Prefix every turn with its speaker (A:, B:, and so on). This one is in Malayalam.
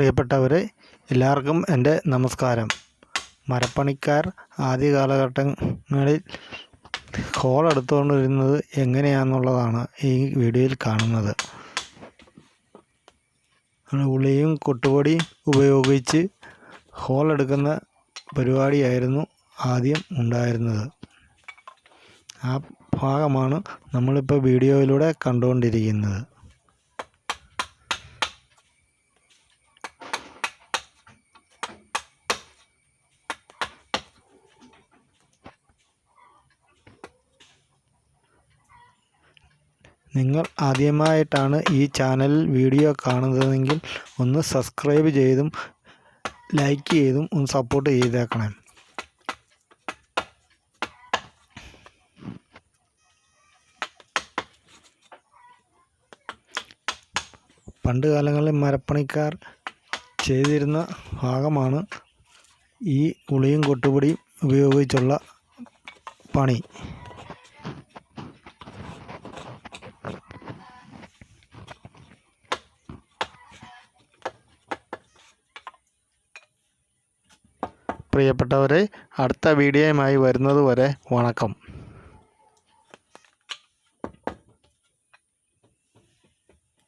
A: പ്രിയപ്പെട്ടവരെ എല്ലാവർക്കും എന്റെ നമസ്കാരം. മരപ്പണിക്കാർ ആദ്യ കാലഘട്ടങ്ങളിൽ ഹോൾ എടുത്തുകൊണ്ടിരുന്നത് എങ്ങനെയാണെന്നുള്ളതാണ് ഈ വീഡിയോയിൽ കാണുന്നത്. ഉളിയും കൊട്ടുപൊടി ഉപയോഗിച്ച് ഹോൾ എടുക്കുന്ന പരിപാടിയായിരുന്നു ആദ്യം ഉണ്ടായിരുന്നത്. ആ ഭാഗമാണ് നമ്മളിപ്പോൾ വീഡിയോയിലൂടെ കണ്ടുകൊണ്ടിരിക്കുന്നത്. നിങ്ങൾ ആദ്യമായിട്ടാണ് ഈ ചാനലിൽ വീഡിയോ കാണുന്നതെങ്കിൽ ഒന്ന് സബ്സ്ക്രൈബ് ചെയ്തും ലൈക്ക് ചെയ്തും ഒന്ന് സപ്പോർട്ട് ചെയ്തേക്കണം. പണ്ട് കാലങ്ങളിൽ മരപ്പണിക്കാർ ചെയ്തിരുന്ന ഭാഗമാണ് ഈ ഉളിയും കൊട്ടുപൊടിയും ഉപയോഗിച്ചുള്ള പണി. പ്രിയപ്പെട്ടവരെ അടുത്ത വീഡിയോയുമായി വരുന്നതുവരെ വണക്കം.